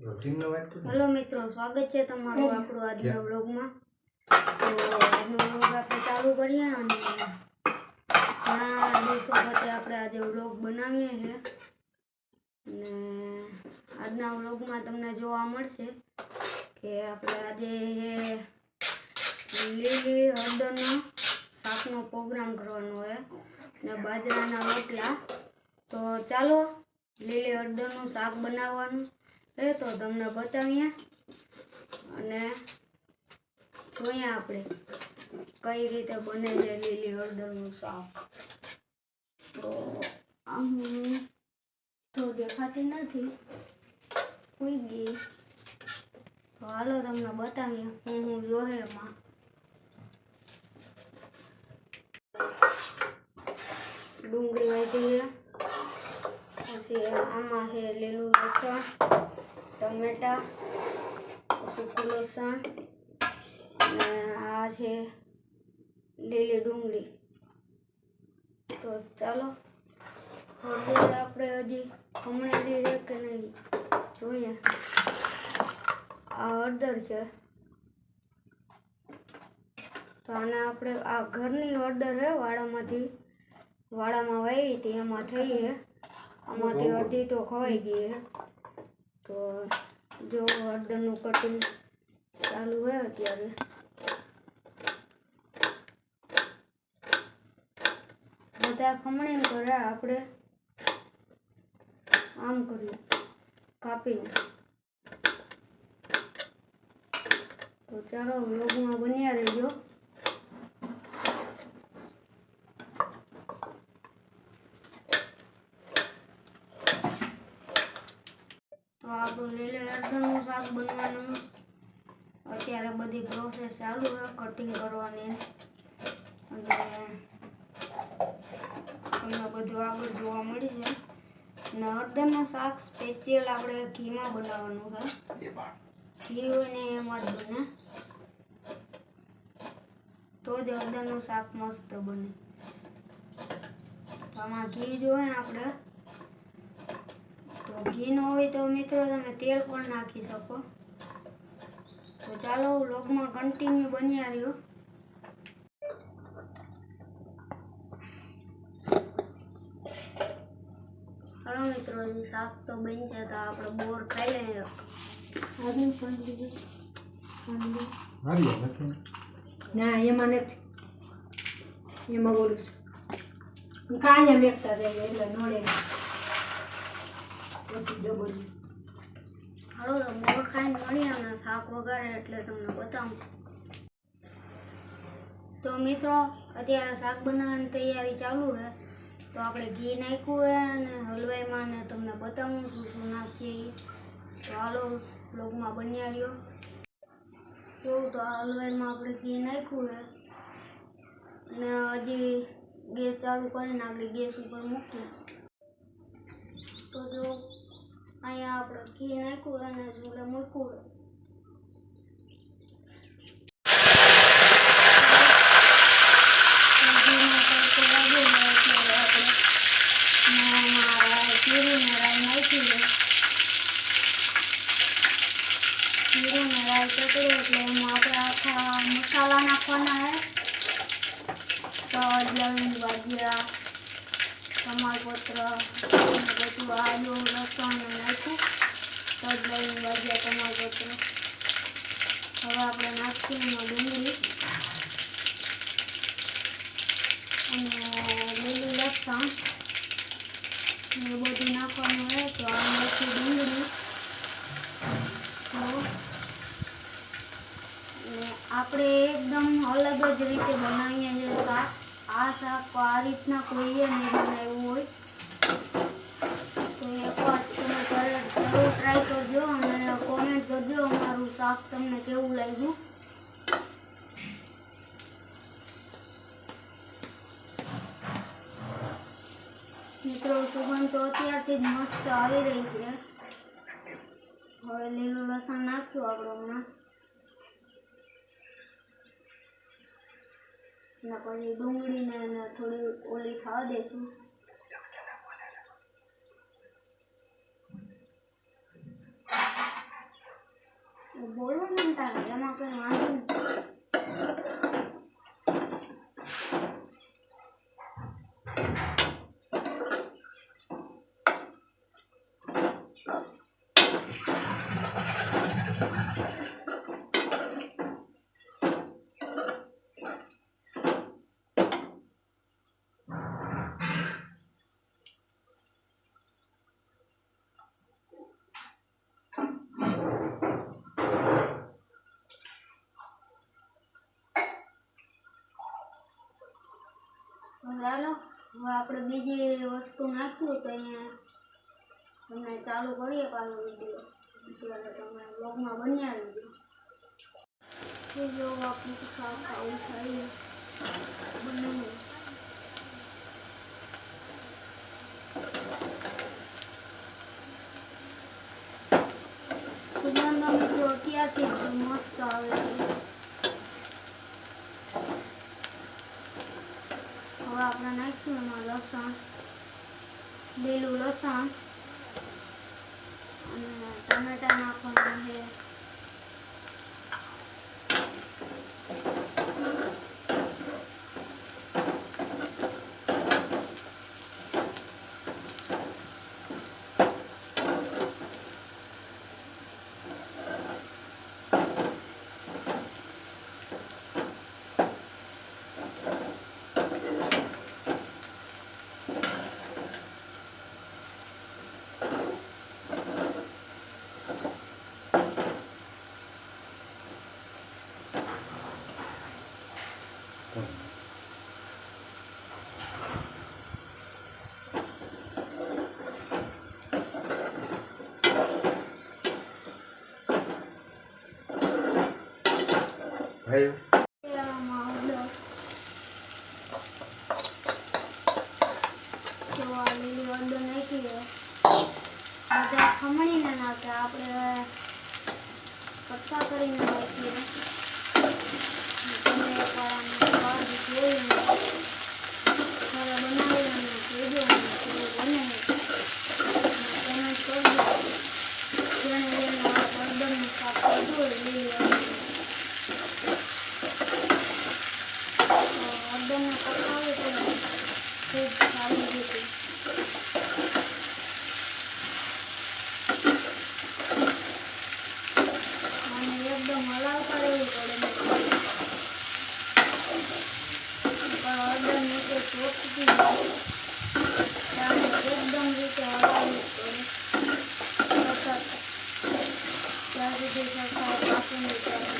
Hello મિત્રો સ્વાગત છે તમારું આપણું આજના વ્લોગમાં. તો આજનો વ્લોગ આપણે ચાલુ કરીએ અને ઘણા દિવસો પછી આપણે આજે વ્લોગ બનાવીએ છીએ. અને આજના વ્લોગમાં તમને જોવા મળશે કે આપણે આજે લીલી હળદરનો શાકનો પ્રોગ્રામ કરવાનો હોય ને બાજરાના રોટલા. તો ચાલો લીલી હળદરનું શાક બનાવવાનું. એ તો તમને બતાવીએ. અને જોઈએ આપણે કઈ રીતે બને છે લીલી હળદરનું શાક. તો આમ તો દેખાતી નથી. કોઈ ગઈ તો હાલો તમને બતાવીએ. હું હું જોહે એમાં. ડુંગળી વાટી પછી આમાં છે લીલું લસણ. ટમેટા, સૂકું લસણ અને આ છે લીલી ડુંગળી. તો ચાલો હળદર આપણે હજી હમણાં લીધે કે નહીં, જોઈએ. આ હળદર છે. તો આને આપણે આ ઘરની હળદર છે વાડામાંથી, વાડામાં વાવી હતી, એમાં થઈ છે આમાંથી અડધી તો ખવાઈ ગઈ તો જો હળદરનું કટિંગ ચાલુ હોય અત્યારે. બધા ખમણી કરે, આપણે આમ કર્યું કાપીને. તો ચાલો, વ્લોગમાં બન્યા રહેજો તો આપણું લીલે હળદરનું શાક બનવાનું અત્યારે બધી પ્રોસેસ ચાલુ છે કટિંગ કરવાની. અને તમને બધું આગળ જોવા મળી છે અને હળદરનું શાક સ્પેશિયલ આપણે ઘીમાં બનાવવાનું છે. ઘી હોય ને એમાં જ બને. તો જ હળદરનું શાક મસ્ત બને. આમાં ઘી જોઈએ આપણે. તો ઘી ન હોય તો મિત્રો તમે તેલ પણ નાખી શકો. તો ચાલો વ્લોગમાં કન્ટિન્યુ બન્યા રહ્યો. ચાલો મિત્રો શાક તો બનશે તો આપણે બોર ખાઈ લઈએ. ના એમાં નથી. એમાં બોલું છું. કાંઈ મેકતા જાય એટલે નડે. પછી જો બોલું હાલો તો બોર ખાઈને મળીએ અને શાક વગાડે એટલે તમને બતાવું. તો મિત્રો, અત્યારે શાક બનાવવાની તૈયારી ચાલુ છે. તો આપણે ઘી નાખ્યું છે અને હલવાઈમાં ને તમને બતાવું શું શું નાખીએ. તો હાલો બ્લોગમાં બન્યા રહ્યો. જોઉં તો હલવાઈમાં આપણે ઘી નાખ્યું છે. અને હજી ગેસ ચાલુ કરીને આપણે ગેસ ઉપર મૂકી તો જો અહીંયા આપણે ઘી નાખ્યું અને ચૂલે એટલે આમાં જીરું રાઈ રાઈ એટલે એમાં આપણે આખા મસાલા નાખવાના હે તો લવિંગ બાજરા તમાલપત્ર બધું આદુ લસણ નાખું લવિંગ બાજરા તમાલપત્ર હવે આપણે નાખીએ એમાં ડુંગળી અને લીલું લસણ. એ બધું નાખવાનું હોય તો આ નાખી ડુંગળી. આપણે એકદમ અલગ જ રીતે બનાવીએ છીએ શાક. આ શાક આ રીતના કોઈએ નહીં બનાવ્યું હોય. તો એકવાર તમે જરૂર ટ્રાય કરજો અને કોમેન્ટ કરજો અમારું શાક તમને કેવું લાગ્યું. મિત્રો, સુગંધ તો અત્યારથી જ મસ્ત આવી રહી છે. હવે લીલું લસણ નાખશું આપણે હમણાં. ને પછી ડુંગળીને થોડી ઓલી થવા દઈશું બોલો ને તારે એમાં કંઈ વાંધો હવે આપણે બીજી વસ્તુ નાખ્યું તો અહીંયા તમને ચાલુ કરીએ પાછો વીડિયો ત્યારે તમે બ્લોગમાં બન્યા રહેજો. અત્યારથી મસ્ત આવે છે હવે આપણે નાખીશું એમાં લસણ લીલું લસણ અને ટમેટા નાખવાના છે ભાઈ એવામાં હળદર તો આ લીલી હળદર નાખી દે બધા ખમણીને નાખે આપણે કટકા કરીને નાખીએ તમે એકવાર આમ સ્વાદ જોઈને ઘરે બનાવીને કહેજો મને કેવું બને કોમેન્ટ કરજો જેને જેને આ હળદરનું શાક ખાધું હોય લીલી હળદર અડદરને પકાવે તો ખૂબ સારી રીતે અને એકદમ હલાવતા રહેવું પડે પણ અડદર નીચે ચોટતી જાય ત્યારે એકદમ રીતે હલાવવું પડે સતત ત્યાં સુધી સરકાર પાકીને ચાલે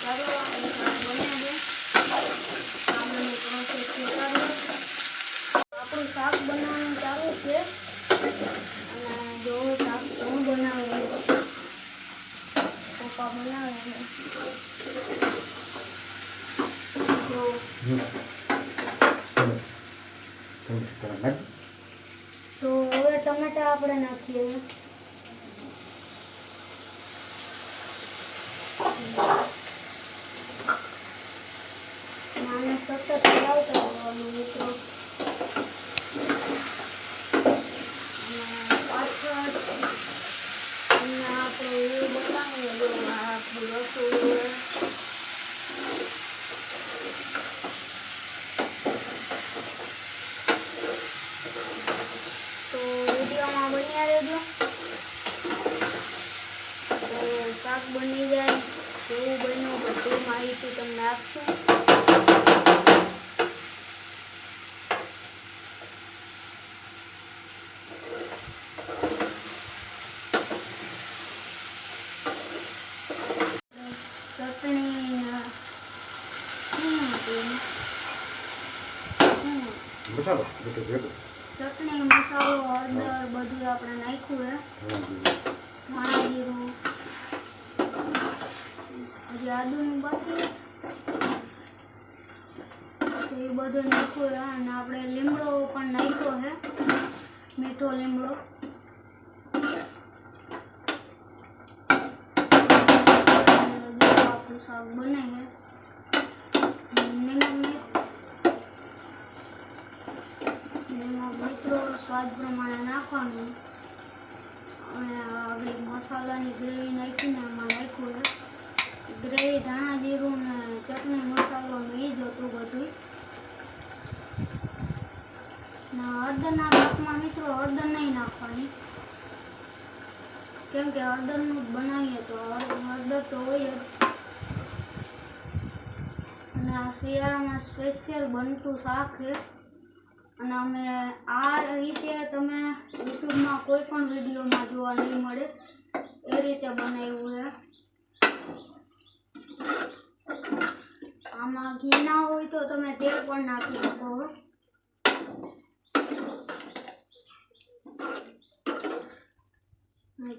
ચાલો આપણે શાક બનાવીએ આપણને પ્રોસેસ કરીએ આપણું શાક બનાવવાનું ચાલુ છે અને જો શાક હું બનાવું પપ્પા તો હવે ટમેટા આપણે નાખીએ નાને સતત હલાવતા રહેવાનું મિત્રો અને પાછળ તમને આપણે એવું બતાવીએ જો આ આપણું રસોડું છે. તો વિડીયોમાં બન્યા રહેજો તો શાક બની જાય કેવું બન્યું બધી માહિતી તમને આપશું ચટણી? મસાલો બધું ભેગું ચટણી મસાલો હળદર બધું આપણે નાખ્યું હે ધાણા જીરું આદુનું બાકી તો એ બધું નાખ્યું હે અને આપણે લીમડો પણ નાખ્યો છે. મીઠો લીમડો. અને જો આપણું શાક બને છે નિમક નિમક મિત્રો સ્વાદ પ્રમાણે નાખવાનું અને આપણી મસાલાની ગ્રેવી નાખીને એમાં નાખ્યું છે ગ્રેવી ધાણા, જીરું ચટણી, મસાલો ને એ જ બધું. હળદરના પાકમાં મિત્રો હળદર નહીં નાખવાની. કેમ કે હળદરનું જ બનાવીએ તો અડદર તો હોય અને આ શિયાળામાં સ્પેશિયલ બનતું શાક છે. અને અમે આ રીતે તમે યુટ્યુબમાં કોઈ પણ વિડીયોમાં જોવા નહીં મળે. એ રીતે બનાવ્યું છે. આમાં ઘી ના હોય તો તમે તેલ પણ નાખી શકો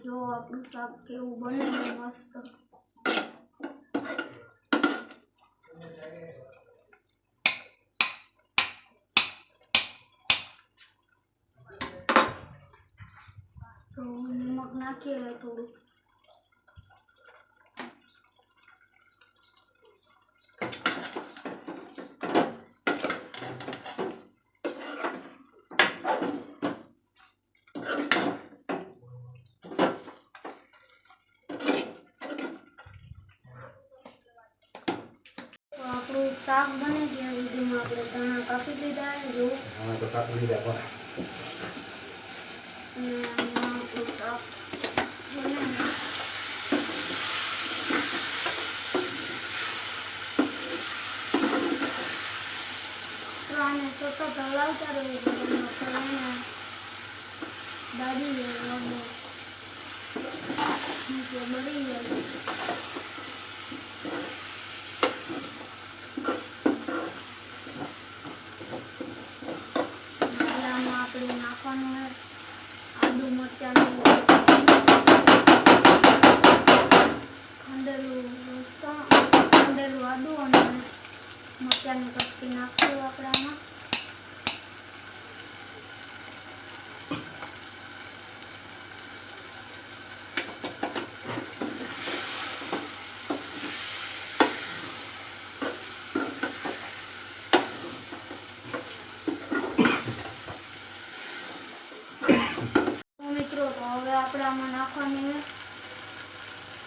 જો આપણું શાક કેવું બને મસ્ત. તો નમક નાખીએ થોડું તો આપણું શાક બને ત્યાં સુધીમાં આપણે ધાણા કાપી દીધા છે જો આમાં તો કાપી લીધા પણ અને આમાં આપણું શાક બને છે. તો આને સતત હલાવતા રહેવું પડે મસાલાને દાદી જાય વગર નીચે બળી જાય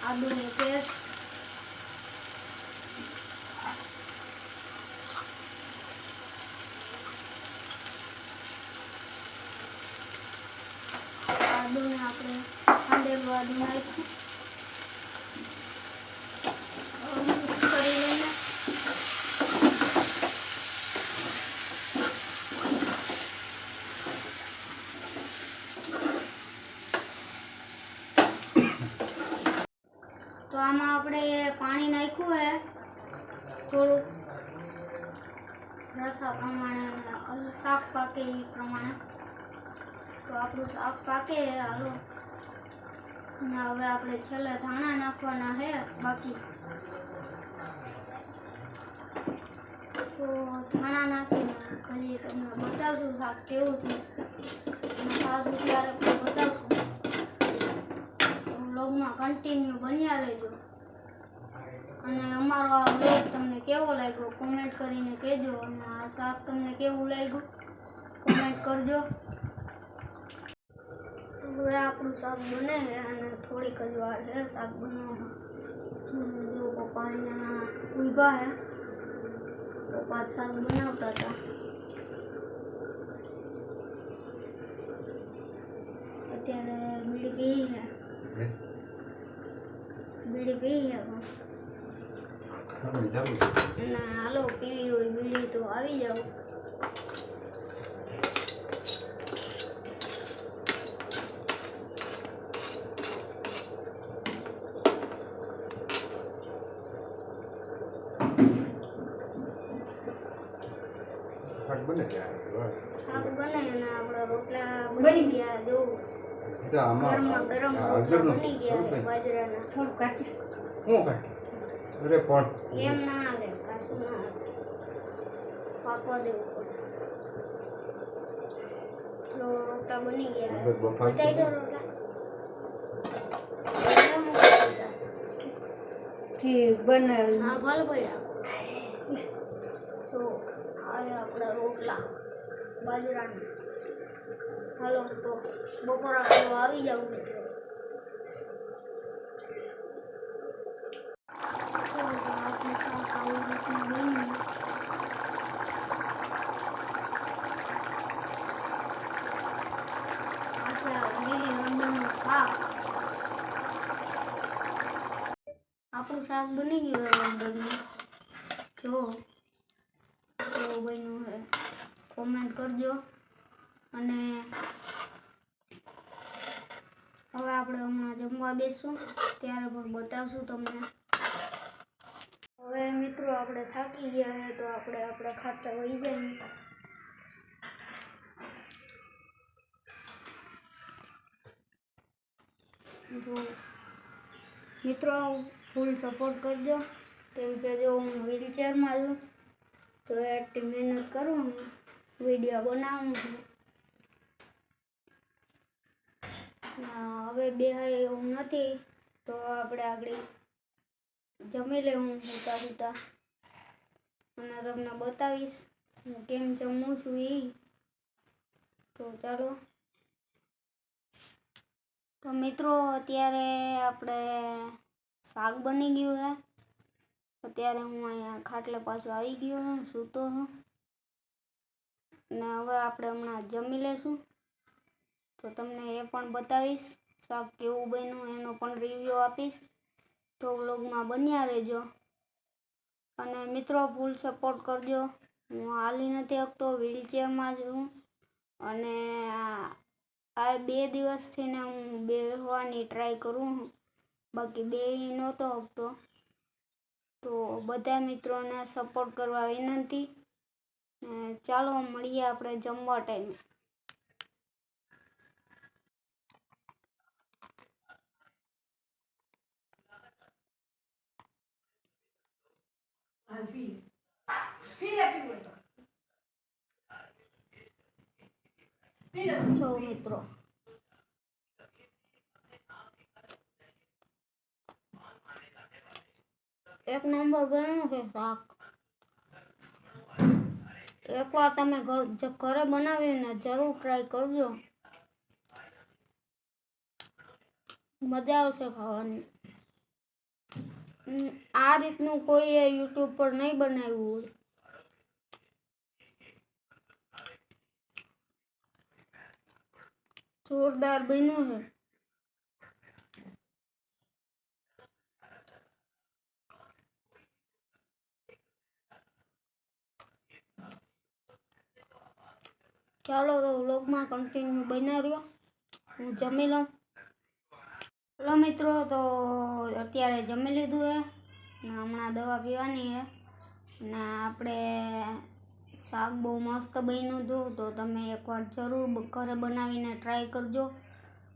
Abre o meu તો આમાં આપણે પાણી નાખ્યું છે થોડુંક રસા પ્રમાણે અને શાક પાકે એ પ્રમાણે. તો આપણું શાક પાકે હાલો. અને હવે આપણે છેલ્લે ધાણા નાખવાના છે બાકી. તો ધાણા નાખીને ખાલી તમને બતાવશું શાક કેવું છે. અને ખાસું ત્યારે પણ બતાવશું વ્લોગમાં કન્ટિન્યુ બન્યા રહેજો અને અમારો આ બ્લોગ તમને કેવો લાગ્યો? કોમેન્ટ કરીને કહેજો. અને આ શાક તમને કેવું લાગ્યું? કોમેન્ટ કરજો. હવે આપણું શાક બને છે અને થોડીક જ વાર છે શાક બનવામાં. જો પપ્પા અહીંયા ઊભા છે. પપ્પા શાક બનાવતા હતા. અત્યારે મીડી પી છે બીડી પી ચાલુ ચાલુ હાલો પીવી હોય બીડી તો આવી જાઓ શાક બને શાક બને અને આપણા રોટલા બની ગયા જો. ગરમ ગરમ આમાં ગરમા ગરમ થોડું બાજરાના. થોડું કાઢી. અરે પણ એમ ના આવે કાશું ના આવે પાકવા દેવું પડે તો રોટલા બની ગયા. બતાવી દો રોટલા રોટલા મૂકી દીધા. થી બનાવી હા ભલે ભલે. તો આ આપણા રોટલા. બાજરાના. હાલો તો બપોરા કરવા આવી જવું મિત્રો છે લીલી હળદરનું શાક આપણું શાક બની ગયું છે હળદરનું જો કેવું બન્યું છે કોમેન્ટ કરજો. અને હવે આપણે હમણાં જમવા બેસું. ત્યારે પણ બતાવશું તમને. હવે મિત્રો આપણે થાકી ગયા છે તો આપણે આપણે ખાતા વહી જઈએ તો મિત્રો ફૂલ સપોર્ટ કરજો. કેમ કે જો હું વ્હીલચેરમાં છું, તો એટલી મહેનત કરું વીડિયો બનાવું છું. હવે બે એવું નથી, તો આપણે આગળ જમી લેવું સૂતા સૂતા અને તમને બતાવીશ હું કેમ જમું છું એ તો ચાલો. તો મિત્રો, અત્યારે આપણે શાક બની ગયું છે. અત્યારે હું અહીંયા ખાટલે પાછો આવી ગયો છું, સૂતો છું. ને હવે આપણે હમણાં જમી લેશું. તો તમને એ પણ બતાવીશ, શાક કેવું બન્યું એનો પણ રિવ્યૂ આપીશ. તો વ્લોગમાં બન્યા રહેજો. અને મિત્રો ફૂલ સપોર્ટ કરજો. હું હાલી નથી શકતો વ્હીલચેરમાં જ હું. અને આ- બે દિવસથી ને હું બેહવાની ટ્રાય કરું બાકી બે નહોતો શકતો તો બધા મિત્રોને સપોર્ટ કરવા વિનંતી. ચાલો મળીએ આપણે જમવા ટાઈમે છો મિત્રો. એક નંબર બન્યું છે શાક. એકવાર તમે ઘરે બનાવીને જરૂર ટ્રાય કરજો. મજા આવશે ખાવાની. આ રીતનું કોઈએ યુટ્યુબ પર નહીં બનાવ્યું હોય. જોરદાર બન્યું છે. ચાલો તો વ્લોગમાં કન્ટિન્યુ બની રહ્યો. હું જમી લઉં. હલો મિત્રો, તો અત્યારે જમી લીધું હે ને હમણાં દવા પીવાની હે. ને આપણે શાક બહુ મસ્ત બન્યું હતું, તો તમે એકવાર જરૂર ઘરે બનાવીને ટ્રાય કરજો.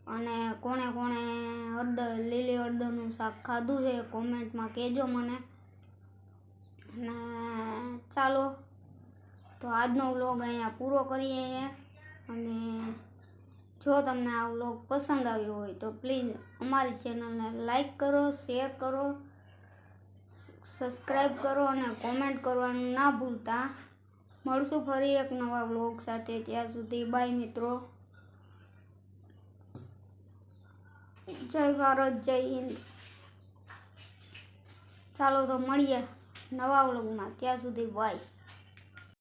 અને કોણે કોણે હળદર, લીલી હળદરનું શાક ખાધું છે કોમેન્ટમાં કહેજો મને. અને ચાલો તો આજનો વ્લોગ અહીંયા પૂરો કરીએ છીએ અને જો તમને આ વ્લોગ પસંદ આવ્યો હોય તો પ્લીઝ અમારી ચેનલને લાઈક કરો, શેર કરો, સબસ્ક્રાઈબ કરો અને કોમેન્ટ કરવાનું ના ભૂલતા. મળશું ફરી એક નવા વ્લોગ સાથે. ત્યાં સુધી બાય મિત્રો. જય ભારત, જય હિન્દ. ચાલો તો મળીએ નવા વ્લોગમાં. ત્યાં સુધી બાય.